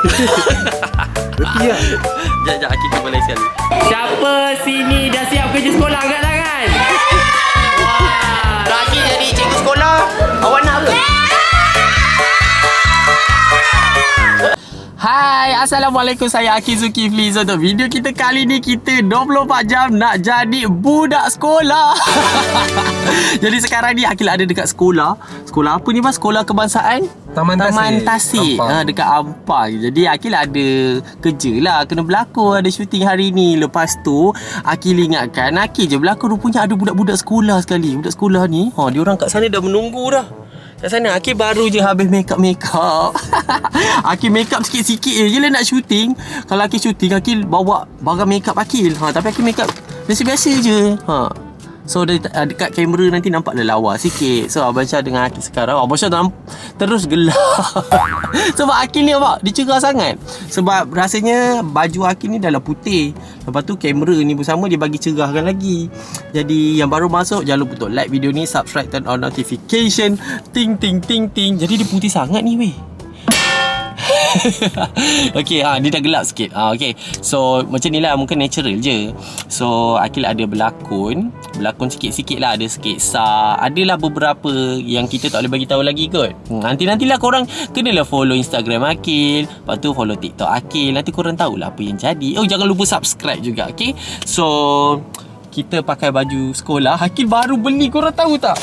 Reti lah Sekejap, sekejap. Aki cuba lagi sekali. Siapa sini dah siap kerja sekolah angkat tangan? Wah. Aki jadi cikgu sekolah. Awak nak ke? Hai, Assalamualaikum. Saya Aki Zulkifli. So, untuk video kita kali ni, kita 24 jam nak jadi budak sekolah. jadi sekarang ni, Akil ada dekat sekolah. Sekolah apa ni, Mas? Sekolah Kebangsaan? Taman Tasik. Taman Tasik. Ha, dekat Ampang. Jadi, Akil ada kerja lah. Kena berlakon. Ada syuting hari ni. Lepas tu, Akil ingatkan, Akil je berlakon. Rupanya ada budak-budak sekolah sekali. Budak sekolah ni, ha, dia orang kat sana dah menunggu dah. Kat sana Akil baru je habis make up make up. Akil make up sikit-sikit je. Yelah nak syuting. Kalau Akil syuting Akil bawa barang make up Akil. Ha tapi Akil make up biasa-biasa je. Ha. So de- uh, dekat kamera nanti nampak dah lawa sikit. So Abang Syah dengan Akil sekarang Abang Syah terus gelap. Sebab Akil ni apa? Dia cerah sangat. Sebab rasanya baju Akil ni dah lah putih. Lepas tu kamera ni bersama dia bagi cerahkan lagi. Jadi yang baru masuk jangan lupa untuk like video ni, subscribe, turn on notification. Ting ting ting ting. Jadi dia putih sangat ni weh. okay, ha, dia dah gelap sikit. Ha, okay. So, macam ni lah. Mungkin natural je. So, Akil ada berlakon. Berlakon sikit-sikit lah. Ada sketsa. Adalah beberapa yang kita tak boleh bagi tahu lagi kot. Hmm, nanti-nantilah korang kenalah follow Instagram Akil. Lepas tu follow TikTok Akil. Nanti korang tahulah apa yang jadi. Oh, jangan lupa subscribe juga. Okay. So, kita pakai baju sekolah. Akil baru beli. Korang tahu tak?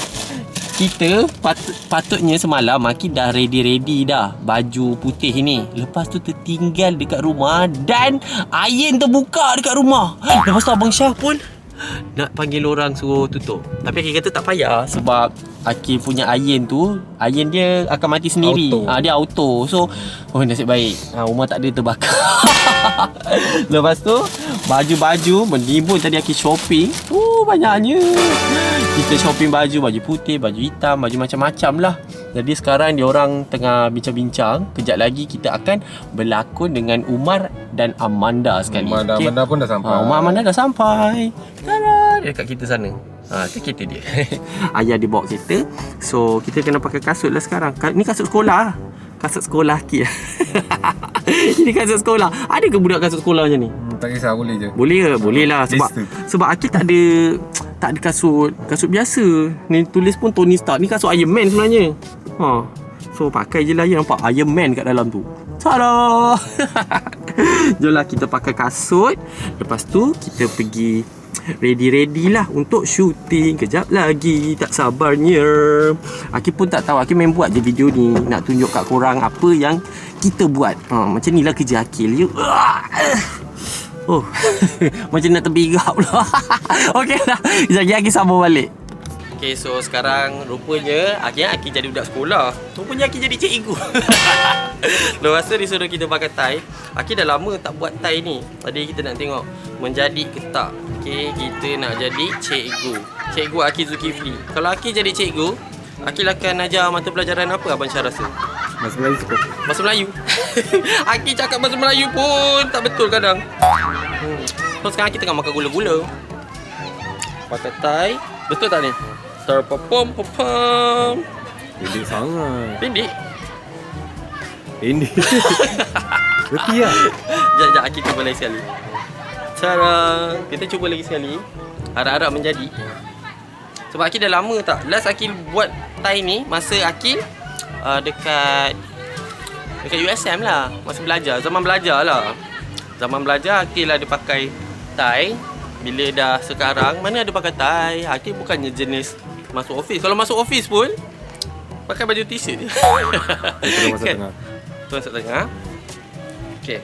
Kita pat, patutnya semalam Maki dah ready-ready dah baju putih ni. Lepas tu tertinggal dekat rumah dan iron terbuka dekat rumah. Lepas tu Abang Syah pun nak panggil orang suruh tutup. Tapi Aki kata tak payah sebab Aki punya iron tu, iron dia akan mati sendiri. Auto. Ah dia auto. So, oh nasib baik. Ha, rumah tak ada terbakar. Lepas tu, baju-baju menimbun tadi Aki shopping. Oh, banyaknya. Kita shopping baju, baju putih, baju hitam, baju macam-macam lah. Jadi sekarang dia orang tengah bincang-bincang. Kejap lagi kita akan berlakon dengan Umar dan Amanda sekali. Umar dan Okey? Amanda pun dah sampai. Ha, Umar Amanda dah sampai. Tada! Dia dekat kita sana. Ha, tu kereta dia. Ayah dia bawa kereta. So, kita kena pakai kasut lah sekarang. Ka- Ni kasut sekolah. Kasut sekolah Ki. Ini kasut sekolah. Ada ke budak kasut sekolah macam ni? Hmm, tak kisah boleh je. Boleh ke? Boleh lah sebab Listen. sebab Akil tak ada tak ada kasut kasut biasa. Ni tulis pun Tony Stark. Ni kasut Iron Man sebenarnya. Ha. So pakai je lah ya nampak Iron Man kat dalam tu. Tada! Jomlah kita pakai kasut. Lepas tu kita pergi ready-ready lah untuk syuting kejap lagi tak sabarnya. Aki pun tak tahu Aki main buat je video ni. Nak tunjuk kat korang apa yang kita buat. Ha, macam ni lah kerja Akil you Oh. Macam nak terbigak pula. Okey lah. Sekejap lagi Aki sambung balik. Okay so sekarang rupanya Akhirnya Aki jadi budak sekolah. Rupanya Aki jadi cikgu. Lepas tu disuruh kita pakai tie. Aki dah lama tak buat tie ni. Tadi kita nak tengok Menjadi ke Okay kita nak jadi cikgu Cikgu Aki Zulkifli Kalau Aki jadi cikgu Aki akan ajar mata pelajaran apa Abang Syah rasa? Bahasa Melayu cukup. Bahasa Melayu Aki cakap bahasa Melayu pun Tak betul kadang hmm. So sekarang kita tengah makan gula-gula Pakai tie Betul tak ni? Terpopom popom Pendek sangat. Pendek Pendek. Reti lah. Sekejap, sekejap Aki cuba lagi sekali Cara Kita cuba lagi sekali. Harap-harap menjadi. Sebab Aki dah lama tak. Last Aki buat tie ni Masa Aki uh, Dekat Dekat USM lah. Masa belajar. Zaman belajar lah. Zaman belajar Aki lah dia pakai tie. Bila dah sekarang Mana ada pakai tie? Aki bukannya jenis Masuk office. Kalau masuk office pun Pakai baju t-shirt je. Kita masa Kan? tengah. Tu masuk tengah. Okey.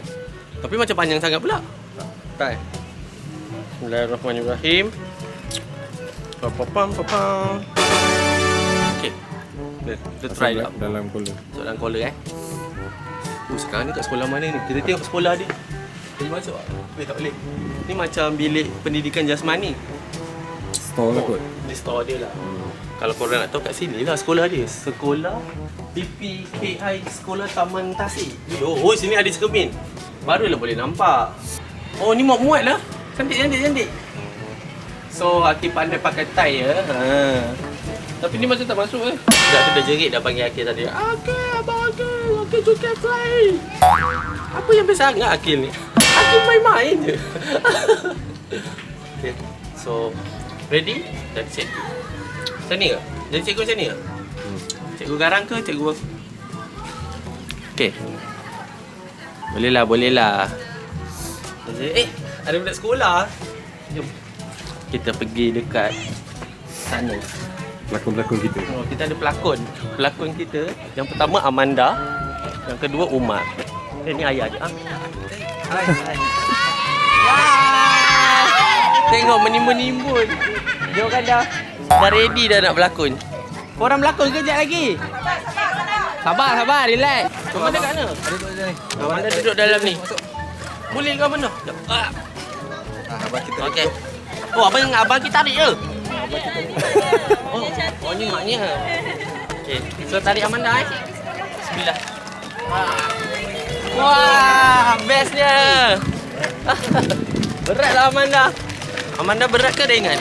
Tapi macam panjang sangat pula. Tak. Bismillahirrahmanirrahim. Pam pam pam. Okey. Kita, kita try Masuk lah. Dalam kola. Masuk dalam collar eh. Oh, sekarang ni kat sekolah mana ni? Kita tengok sekolah dia. Boleh masuk tak? Boleh tak boleh? Ni macam bilik pendidikan jasmani. Store lah kot. Di store dia lah. Kalau korang nak tahu kat sini lah sekolah dia. Sekolah PPKI Sekolah Taman Tasik. Oh, oh sini ada cermin. Barulah boleh nampak. Oh, ni muat-muat lah. Cantik, cantik, cantik. So, Aki pandai pakai tie ya. Ha. Tapi ni macam tak masuk eh. Dah tu dah jerit dah panggil Aki tadi. Aki, abang Aki. Aki suka fly. Apa yang best sangat Akil ni? Akil main-main je. okay. So, ready? Dah cikgu. Macam ni ke? Jadi cikgu macam ni ke? Cikgu garang ke cikgu Okay. Boleh lah, boleh lah. Eh, ada budak sekolah. Jom. Kita pergi dekat sana. Pelakon-pelakon kita. Oh, kita ada pelakon. Pelakon kita yang pertama Amanda, yang kedua Umar. Eh, ni ayah dia. Ah. Hai, hai. Wah! Tengok menimbun-nimbun. Dia orang dah dah ready dah nak berlakon. Korang berlakon kejap lagi. Sabar, sabar, relax. Amanda kat mana? Amanda duduk dalam ni. Boleh kau mana? Ah. Okey. Oh, abang abang kita tarik je. Oh, oh ni maknya. Okey. So tarik Amanda eh. Bismillah. Wah. Wah, bestnya. Beratlah Amanda. Amanda berat ke ringan?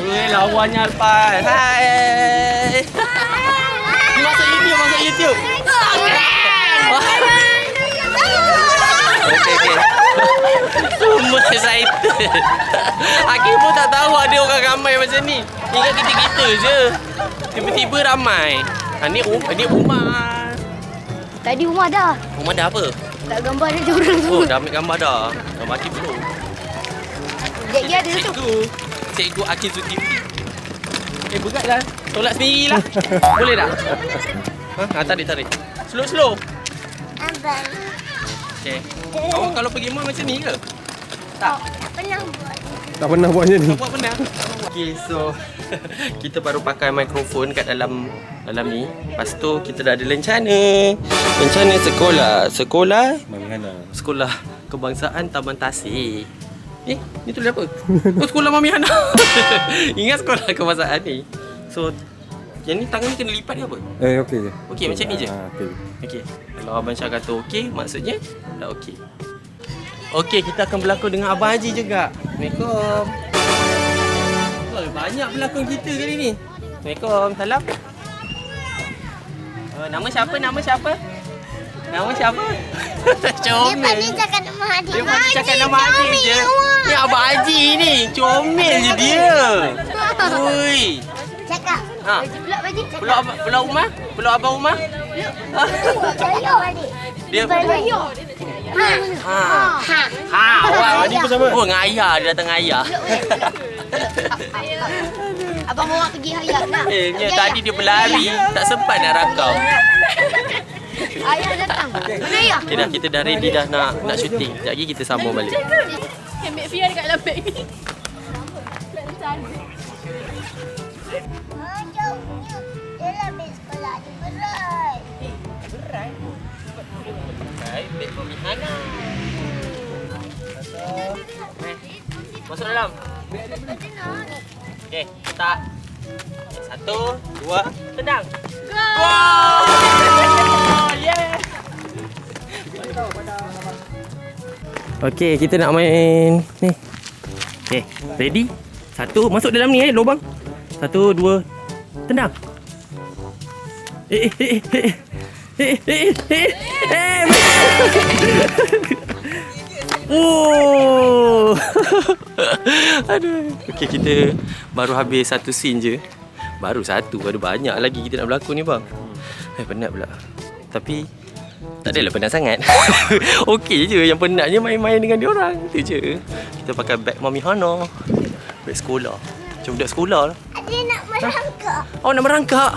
Weh, lawannya Alpan. Hai. Ni masuk YouTube, masuk YouTube. Okey, okey. Semua excited. Akhir pun tak tahu ada orang ramai macam ni. Ingat kita-kita je. Tiba-tiba ramai. Ha, ni, um, ni Umar. Tadi rumah dah. Umar dah apa? Tak gambar dia orang Oh, semua. dah ambil gambar dah. Dah mati belum? Sekejap dia ada tu. Cikgu. Cikgu Akil Zulkifli. Eh, beratlah. Tolak sendirilah. Boleh tak? Ha, ha tarik, tarik. Slow, slow. Abang. Okay. Awak kalau pergi mall macam ni ke? Tak. Pernah buat. Tak pernah buatnya ni. Tak buat pernah. Okay, so kita baru pakai mikrofon kat dalam dalam ni. Lepas tu kita dah ada lencana. Lencana sekolah. Sekolah Mami Hana. Sekolah Kebangsaan Taman Tasik. Eh, ni tulis apa? Oh, sekolah Mami Hana. Ingat sekolah kebangsaan ni. So, yang ni tangan ni kena lipat ke apa? Eh, okey je. Okey, macam ni je? Ah, okey. Okey. Kalau Abang Syah kata okey, maksudnya dah okey. Okey, kita akan berlakon dengan Abang Haji juga. Assalamualaikum. Oh, banyak pelakon kita kali ni. Assalamualaikum. Salam. Uh, nama siapa? Nama siapa? Nama siapa? Dia Comel. pandai cakap nama Haji. Dia pandai cakap nama Haji je. Ni Abang Haji ni. Comel je dia. Ui. Cakap. Ha. Pulak baju. Cakap. Pulau Abang, Pulau Umar? Pulau Abang Umar? Jaya balik. Dia Jaya. Ha. Ha. Ha. Ha, awak Ni bersama? Oh, dengan ayah. Dia datang dengan ayah. Abang bawa pergi hayat nak. Eh, Pergi ni tadi dia berlari. Tak sempat nak rakau. Ayah datang. Mana ayah? Okay dah, kita dah ready dah nak nak syuting. Sekejap lagi kita sambung balik. Ambil Fia dekat beg ni. Masuk dalam. Okey, start. Satu, dua, tendang. Go! Yeah! Okey, kita nak main ni. Okey, ready? Satu, masuk dalam ni eh, lubang. Satu, dua, tendang. Eh, eh, eh, eh. Eh, eh, eh, eh. Oh. Aduh. Okey, kita baru habis satu scene je. Baru satu, ada banyak lagi kita nak berlakon ni bang. Eh, penat pula. Tapi tak adalah penat sangat. Okey je, yang penatnya main-main dengan dia orang. Itu je. Kita pakai beg Mami Hana. Beg sekolah. Macam budak sekolah lah. Dia nak merangkak. Oh nak merangkak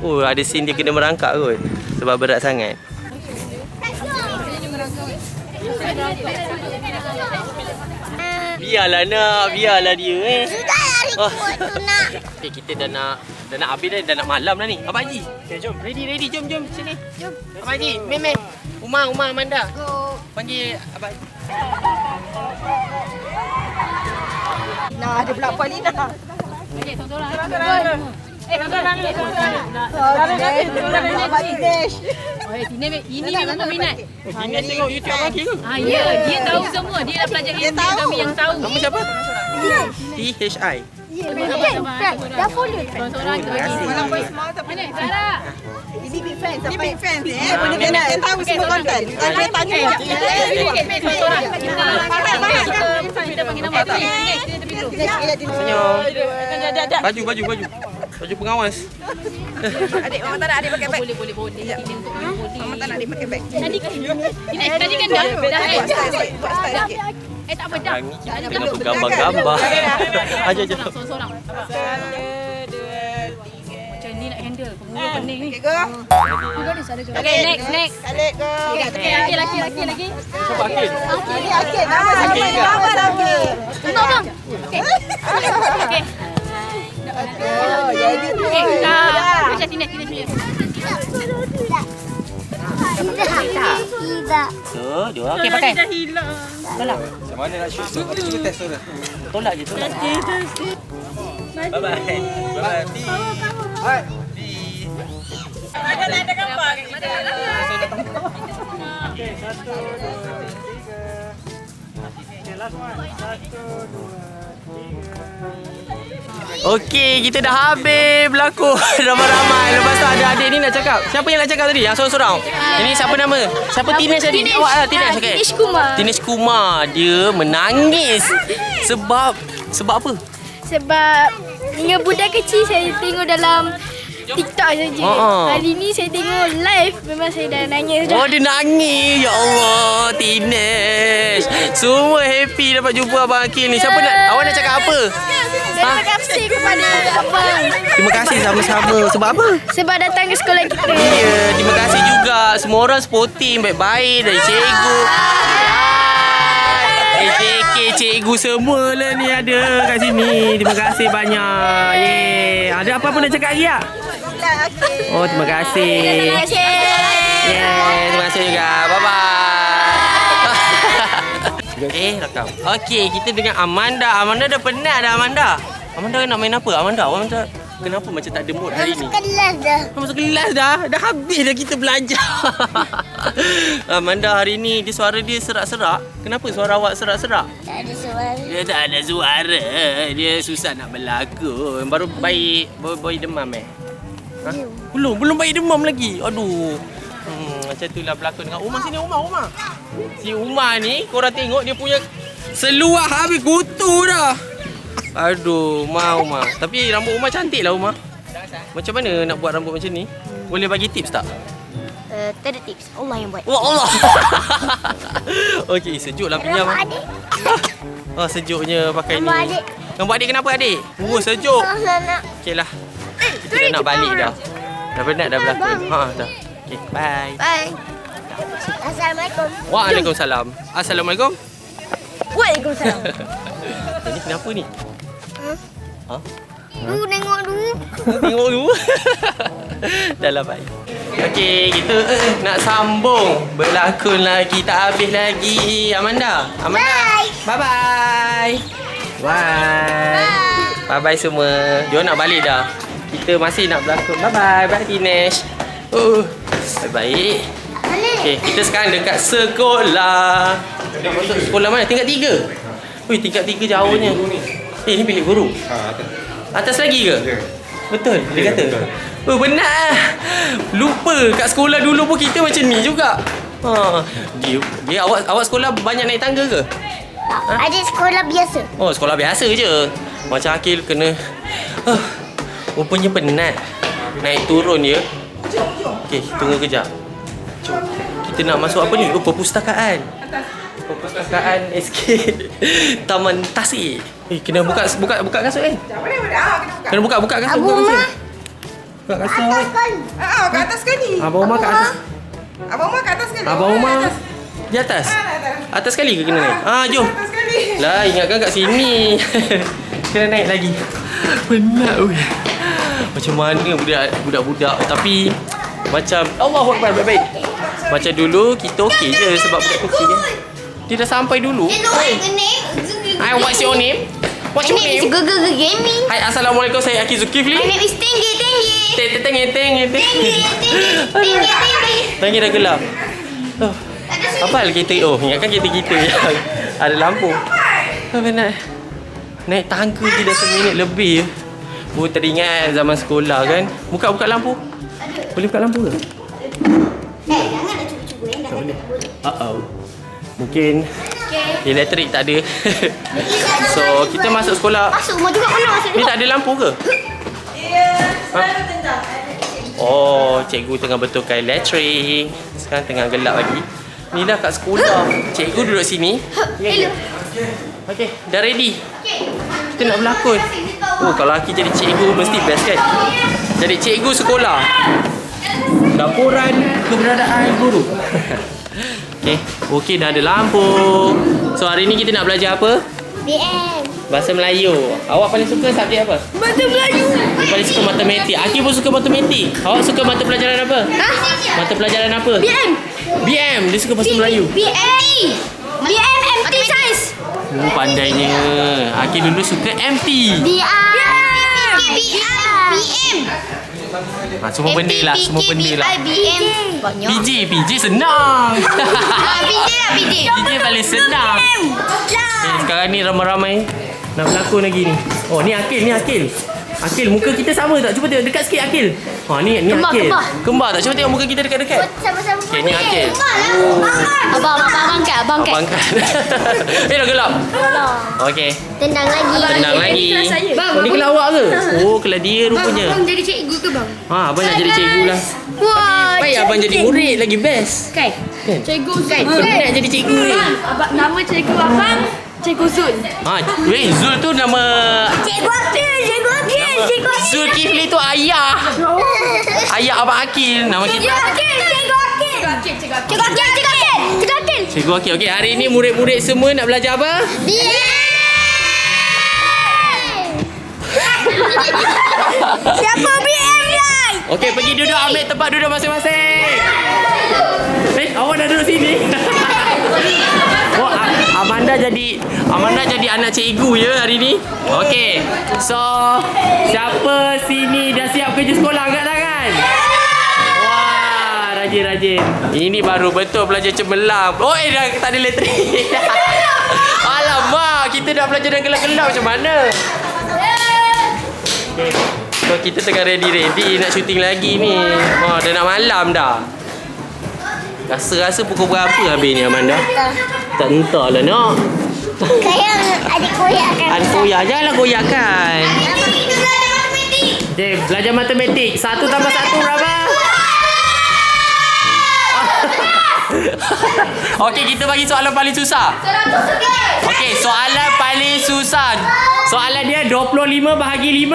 Oh ada scene dia kena merangkak kot Sebab berat sangat Biarlah nak Biarlah dia eh Sudah hari Oh. tu nak. Okay kita dah nak Dah nak habis dah Dah nak malam dah ni Abang Haji okay, Jom ready ready Jom jom sini Jom. Abang Haji Mem mem Umar Umar Amanda Go. Panggil Abang Haji Nah, ada pula Puan Lina. Okey, tolong-tolong. Eh, tolong-tolong. Oh, eh, ini, ini memang peminat. Ini tengok YouTube Abang ke? Ah, ya, dia tahu semua. Dia dah pelajari ilmu kami yang tahu. Nama siapa? T-H-I Kan, dah follow. Walaupun small tapi Ini big fan Ini big fan eh Benda kena Dia tahu semua konten Dia tanya Senyum. Baju, baju, baju. Baju pengawas. Adik mama tak nak adik pakai beg Boleh boleh boleh Mama tak nak adik pakai beg Tadi kan tadi kan dah dah Buat style sikit Buat style sikit eh tak apa dah. Kami kena bergambar-gambar. Aja, aja. Seorang-seorang. Macam ni nak handle. Kau pening ni. Okay go Okay, next next. Alik go Okay, laki laki laki lagi. Siapa Akil? Ini Akil Nama sama Akil ke? Nama Akil Tengok bang. Okay. Okay. Oh jadi tu Okay, dah. Macam sini sini sini. Tidak. Tidak. Tu, dua. Okey, pakai. Macam mana nak shoot tu? Ada cuba test tu dah. Tolak je, tolak. Bye-bye. Bye-bye. Okey, kita dah habis berlakon ramai-ramai. Lepas tu ada adik ni nak cakap. Siapa yang nak cakap tadi? Yang seorang-seorang. Ini siapa nama? Siapa Tinesh tadi? Awak lah Tinesh, okey. Tinesh Kumar. Tinesh Kumar. Dia menangis. Sebab sebab apa? Sebab dengan budak kecil saya tengok dalam TikTok saja. Oh. Hari ni saya tengok live memang saya dah nangis dah. Oh dia nangis Ya Allah Tinesh Semua happy dapat jumpa Abang Akil ni Siapa nak Awak nak cakap apa? Terima kasih kepada abang Terima kasih sama-sama Sebab apa? sebab datang ke sekolah kita. Ya Terima kasih juga Semua orang sporting Baik-baik Dari cikgu cikgu semua lah ni ada kat sini Terima kasih banyak Yeay Ada apa-apa nak cakap lagi tak? Oh terima kasih Terima kasih. Yeah, terima kasih juga. Bye bye. eh, rakam. Okey, kita dengan Amanda. Amanda dah penat dah Amanda. Amanda nak main apa? Amanda, Amanda kenapa macam tak ada mood hari ni? Kelas dah. Dah masuk kelas dah. Dah habis dah kita belajar. Amanda hari ni dia suara dia serak-serak. Kenapa suara awak serak-serak? Tak ada suara. Dia tak ada suara. Dia susah nak berlakon. Baru baik baru bayi demam eh. Ha? Belum, belum bayi demam lagi. Aduh. Hmm, macam itulah berlakon dengan Umar sini Umar, Umar. Si Umar ni korang tengok dia punya seluar habis kutu dah. Aduh, Umar Umar. Tapi rambut Umar cantik lah Umar. Macam mana nak buat rambut macam ni? Boleh bagi tips tak? Uh, tak ada tips. Allah yang buat. Wah Allah. Okey, sejuk lah pinjam. Rambut adik. Oh, sejuknya pakai Rambut ni. adik. Rambut adik kenapa adik? Oh, sejuk. Allah nak. Okey lah. Kita dah nak balik dah. Dah penat dah berlakon. Ha, dah. Okey, bye. Bye. Assalamualaikum. Waalaikumsalam. Assalamualaikum. Waalaikumsalam. Ini kenapa ni? Ha? Dulu tengok dulu. Tengok dulu. dah lah baik. Okey, kita nak sambung berlakon lagi. Tak habis lagi. Amanda. Amanda. Bye. Bye-bye. Bye. Bye-bye semua. Dia nak balik dah. Kita masih nak berlakon. Bye-bye. Bye Dinesh. Uh, baik-baik. Okey, kita sekarang dekat sekolah. Nak masuk sekolah mana? Tingkat tiga. Ui, tingkat tiga jauhnya. Eh, ni bilik guru. Ha, atas. Atas lagi ke? Ya. Betul, dia Ya, kata. betul. Oh, benar. ah. Lupa kat sekolah dulu pun kita macam ni juga. Ha, dia, dia awak awak sekolah banyak naik tangga ke? Ada sekolah biasa. Oh, sekolah biasa je. Macam Akil kena uh, rupanya penat. Naik turun je. Okey, tunggu kejap. Kita nak masuk apa ni? Oh, perpustakaan. Perpustakaan SK Taman Tasik. Eh, kena buka buka buka kasut kan? Boleh boleh Ah kena buka Kena buka buka kasut. Abu buka kasut. Umar. Buka kasut. Ah ke atas sekali Abang Umar kat atas. Abang Umar ke atas sekali Abang Umar atas. di atas. Ah, atas. Atas sekali ke kena naik? Ah, jom. Atas sekali Lah, ingatkan kat sini. kena naik lagi. Penat oi. Macam mana budak budak-budak tapi macam Allahu Akbar baik-baik. Macam dulu kita okey je sebab budak kecil kan. Dia dah sampai dulu. Hai. Hi, what's your name? What's your My name is name? Gugu Gaming. Hai, Assalamualaikum. Saya Aki Zulkifli. My name is Tinggi Tinggi. Teng teng teng teng teng. Tinggi Tinggi Tinggi Tinggi. Lagi dah gelap. Oh. Apa hal kereta? Oh, ingatkan kereta kita yang ada lampu. Oh, penat. Naik tangga je dah seminit lebih Oh teringat zaman sekolah kan Buka-buka lampu Boleh buka lampu ke? Eh, jangan nak cuba-cuba yang dah ada. Uh-oh Mungkin Elektrik tak ada So kita masuk sekolah Masuk rumah juga mana masuk Ni tak ada lampu ke? Ha? Oh, cikgu tengah betulkan elektrik. Sekarang tengah gelap lagi. Ni dah kat sekolah. Cikgu duduk sini. Hello. Okey, dah ready. Kita nak berlakon. Oh, kalau Aki jadi cikgu mesti best kan? Jadi cikgu sekolah. Laporan keberadaan guru. Okey, okey dah ada lampu. So hari ni kita nak belajar apa? BM. Bahasa Melayu. Awak paling suka subjek apa? Bahasa Melayu. Dia paling suka matematik. Aki pun suka matematik. Awak suka mata pelajaran apa? Ha? Mata pelajaran apa? BM. BM. Dia suka bahasa Melayu. BM. BM MT Science. Hmm, pandainya. Aki dulu suka MT. BR. BM. BM. Ha, semua benda lah. Semua benda lah. BM. Banyak. PJ. PJ senang. Ah, PJ lah PJ. PJ paling senang. Okay, sekarang ni ramai-ramai nak berlakon lagi ni. Oh, ni Akil. Ni Akil. Akil, muka kita sama tak? Cuba tengok dekat sikit Akil. Ha, ni ni Kembar, Akil. kembar. Kembar tak? Cuba tengok muka kita dekat-dekat. Sama-sama. Okay, ni Akil. Abang, abang, abang kat, abang kat. Abang kan. eh, dah gelap. Okey. Tendang lagi. Tenang lagi. Bang, Oh, ni kelas awak ke? Oh, kelas dia rupanya. jadi cikgu ke bang? Ha, abang nak jadi cikgu lah. Wah. Baik abang jadi murid lagi best. Kan? Cikgu Kan? Penat jadi cikgu ni. Abang, nama cikgu abang, Cikgu Zul. Ha, weh, Zul tu nama Cikgu Akil. Cikgu Akil. Cikgu Akil. Zulkifli tu ayah. Ayah abang Akil. Nama kita. Cikgu Akil. Cikgu Akil. Cikgu Akil, cikgu Akil. Cikgu Akil. Cikgu Akil. Cikgu. Okey, hari ni murid-murid semua nak belajar apa? Siapa BM lah? Okey, pergi duduk ambil tempat duduk masing-masing. Eh, awak dah duduk sini. Oh, Amanda jadi Amanda jadi anak cikgu ya hari ni. Okey. So, siapa sini dah siap kerja sekolah angkat tangan? Wah, rajin-rajin. Ini baru betul belajar cemerlang. Oh, eh dah tak ada elektrik. Alamak, kita dah belajar dalam gelap-gelap macam mana? Okay. So kita tengah ready-ready nak syuting lagi ni. Oh, dah nak malam dah. Rasa-rasa pukul berapa habis ni Amanda? Tak entahlah nak. Kayak adik koyak kan. Ada koyak. Janganlah koyakkan. Okay, belajar matematik. Satu tambah satu berapa? Okey, kita bagi soalan paling susah. Okey, soalan paling susah. Soalan dia 25 bahagi 5.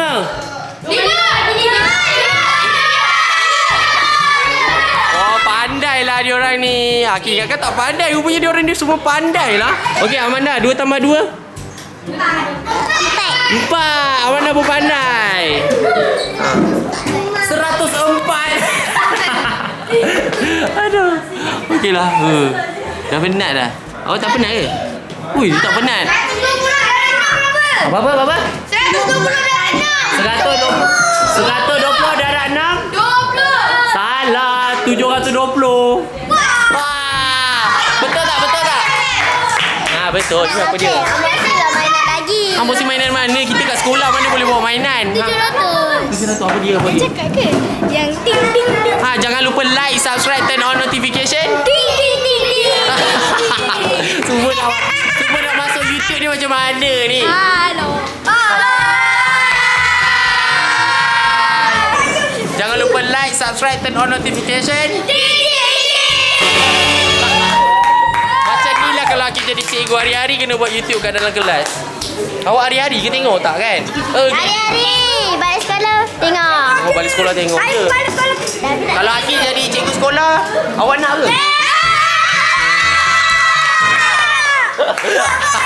Oh, pandai lah diorang ni. Aki kakak tak pandai. Rupanya diorang ni semua pandai lah. Okey, Amanda. 2 tambah 2? Empat. Amanda pun pandai. Okey lah. Uh. Dah penat dah. Awak tak penat ke? Ui, tak penat. Apa apa apa? apa? 120 120 darab 6? 20. Salah, 720. Wah. Betul tak? Betul tak? Ha, betul. Ini apa dia? Ha, mesti mainan mana? Kita kat sekolah mana boleh bawa mainan? Ha. 700 apa dia? Apa dia? Cakap ke? Yang ting ting ting. Ha, jangan lupa like, subscribe, turn on notification. Ting ting ting ting. Semua nak semua nak masuk YouTube ni macam mana ni? Halo. Jangan lupa like, subscribe, turn on notification. Macam ni lah kalau Aki jadi cikgu hari-hari kena buat YouTube kat dalam kelas. Awak hari-hari ke tengok tak kan? Eh, Hari-hari balik sekolah tengok. oh, balik sekolah tengok. Balik sekolah. Kalau Aki jadi cikgu sekolah, awak nak ke?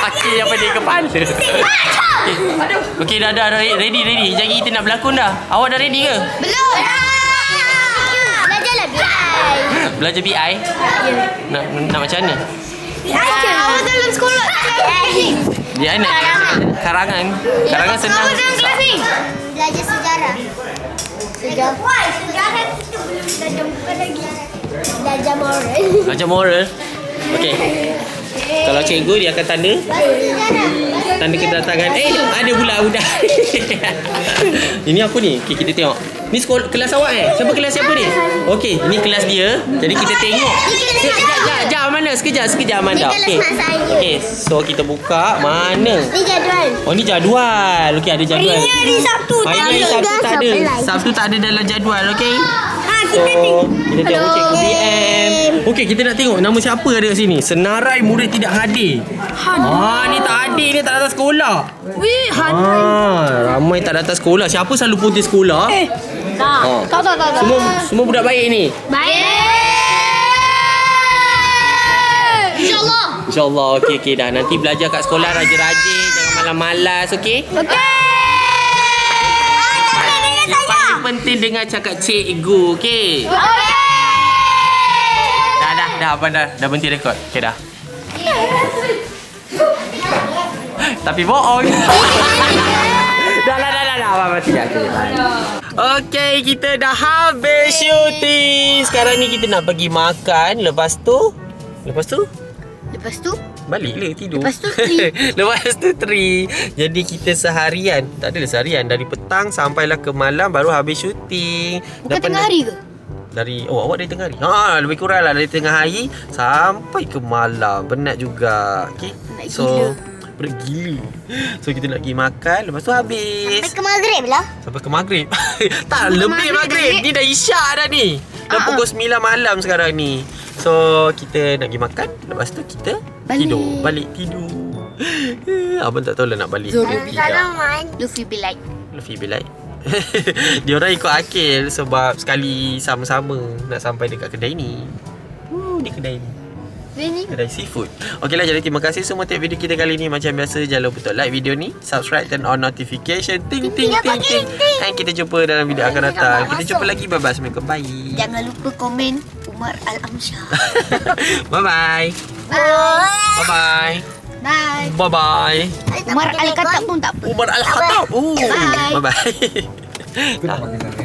Aki yang pening kepala. Okey, okay, dah, dah, dah, ready, ready. Jadi kita nak berlakon dah. Awak dah ready ke? Belum. Belajarlah BI. Belajar BI? Nak, nak macam mana? BI nak karangan. Karangan senang. Susah. Belajar sejarah. Sejarah. Sejarah itu belum belajar bukan lagi. Belajar moral. Belajar moral. Okey. Kalau cikgu dia akan tanda tanda kedatangan. Eh, ada pula budak. ini apa ni? Okey, kita tengok. Ni sekolah kelas awak eh? Siapa kelas siapa ni? Okey, ini kelas dia. Jadi kita tengok. Sekejap, sekejap, sekejap. Mana? Sekejap, sekejap Amanda. Okey. Okey, so kita buka. Mana? Ni jadual. Oh ni jadual. Okey ada jadual. Hari ni hari Sabtu Hari tak ni hari. Sabtu tak ada. Sabtu tak ada dalam jadual, okey? Ha, So, kita tengok cikgu BM. Okey, kita nak tengok nama siapa ada kat sini. Senarai murid tidak hadir. Ah, ni tak hadir, ni tak datang sekolah. Wih, Han. Ah, ramai tak datang sekolah. Siapa selalu putih sekolah? Eh, Tak. Oh. Tak, tak, tak. tak. semua semua budak baik ni. Baik. InsyaAllah. InsyaAllah okey okey dah. Nanti belajar kat sekolah rajin-rajin, jangan malas-malas, okey? Okey. Yang paling penting dengar cakap cikgu, okey? Okey. Dah dah dah abang dah dah berhenti rekod. Okey dah. Tapi bohong. dah dah dah dah dah abang abang tidak okey. Okey, kita dah habis syuting. Sekarang ni kita nak pergi makan. Lepas tu Lepas tu Lepas tu, Balik le tidur Lepas tu tri. Lepas tu tri Jadi kita seharian Tak adalah seharian Dari petang sampailah ke malam Baru habis syuting bukan tengah hari ke? dari oh awak dari tengah hari. Ha lebih kurang lah dari tengah hari sampai ke malam. Penat juga. Okey. So penat gila. So kita nak pergi makan lepas tu habis. Sampai ke maghrib lah. Sampai ke maghrib. tak lebih maghrib. Ni dah isyak dah ni. Dah pukul 9 malam sekarang ni. So kita nak pergi makan lepas tu kita Balik. tidur. Balik tidur. Abang tak tahu lah nak balik ke tidak. man. Luffy be like. Luffy be like Dia orang ikut akil Sebab sekali sama-sama Nak sampai dekat kedai ni uh, Ni kedai ni Ini. Kedai seafood. Okeylah jadi terima kasih semua Tengok video kita kali ni. Macam biasa Jangan lupa untuk like video ni Subscribe Turn on notification. Ting ting ting ting And kita jumpa dalam video akan datang. Kita jumpa lagi. Bye bye Assalamualaikum. Bye. Jangan lupa komen Umar Al-Amsyah. Bye bye. Bye bye. Bye. Bye bye Umar Al-Khattab pun tak apa. Umar Al-Khattab. Oh. Bye. Bye bye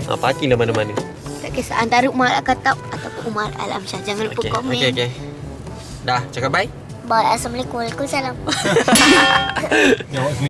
Ah, parking dah mana-mana. Tak kisah antara Umar Al-Khattab ataupun Umar Al-Amsyah. Jangan lupa Okay, komen. okay, okay. Dah, cakap bye. Bye. Assalamualaikum. Waalaikumsalam.